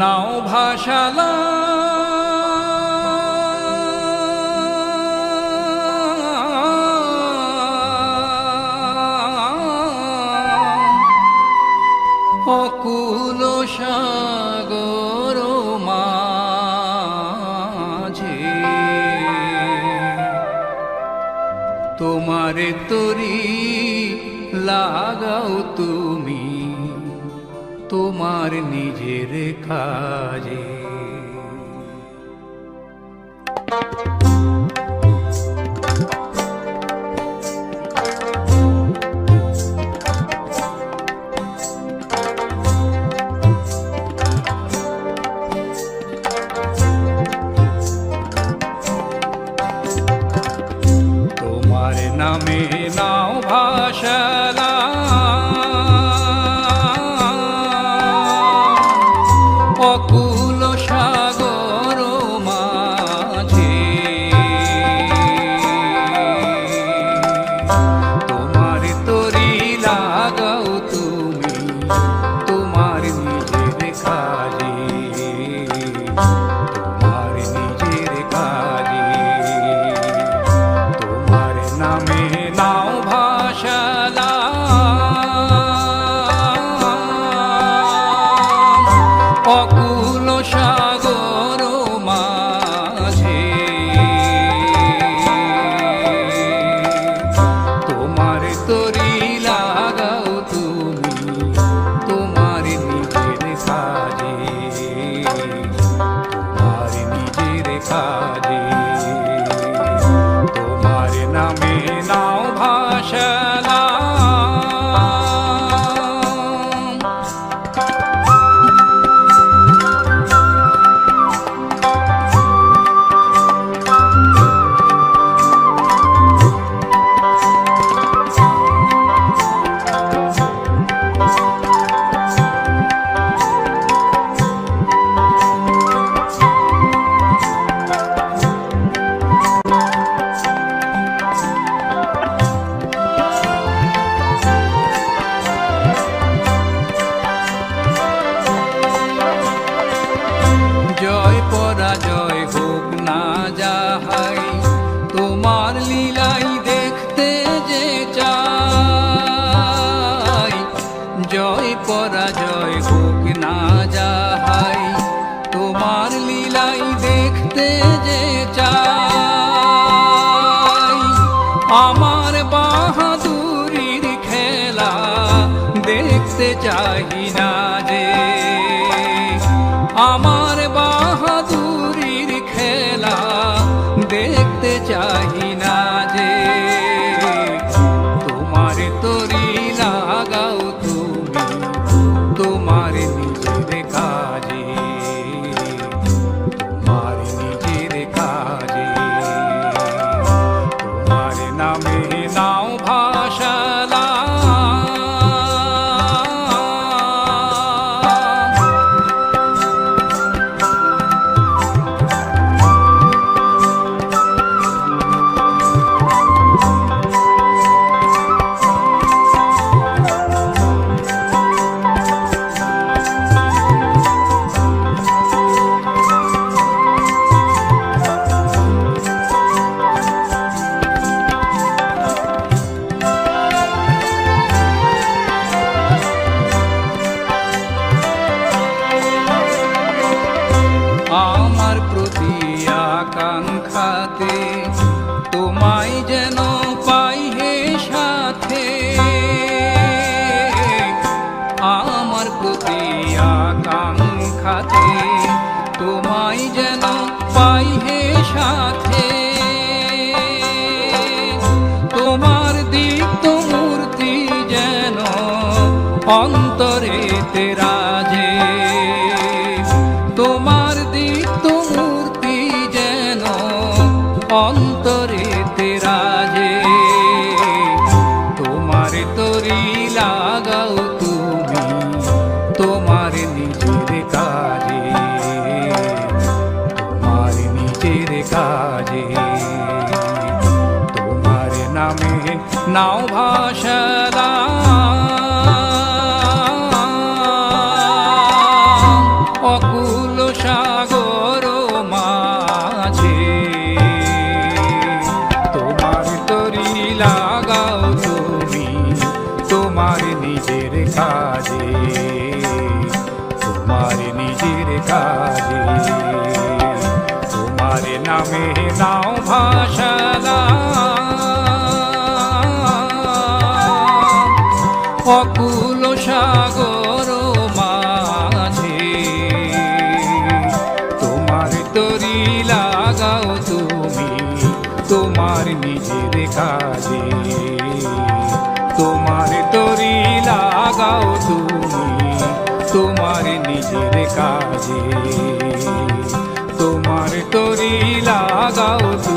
নাও ভাষালা। অকুল সাগর মাঝে তোমার তরি লাগাও তুমি। তোমার নিজের কাজে। নামে সাধু তোমার প্রতি আকাঙ্ক্ষাতে, তোমায় যেন পাই হে সাথে। আমার প্রতি আকাঙ্ক্ষাতে, তোমায় যেন পাই হে সাথে। তোমার দীপ্ত মূর্তি যেন অন্তরে তেরাজে নাও ভাষদা। অকুল সাগর মাঝে, তোমার তরি লাগাও তুমি, তোমার নিজের কাজে, তোমার নিজের কাজে, তোমার নামে নাও আকুল সাগর মাঝে। তোমার তরি লাগাও তুমি, তোমার নিজের কাজে। তোমার তরি লাগাও তুমি, তোমার নিজের কাজে। তোমার তরি লাগাও তুমি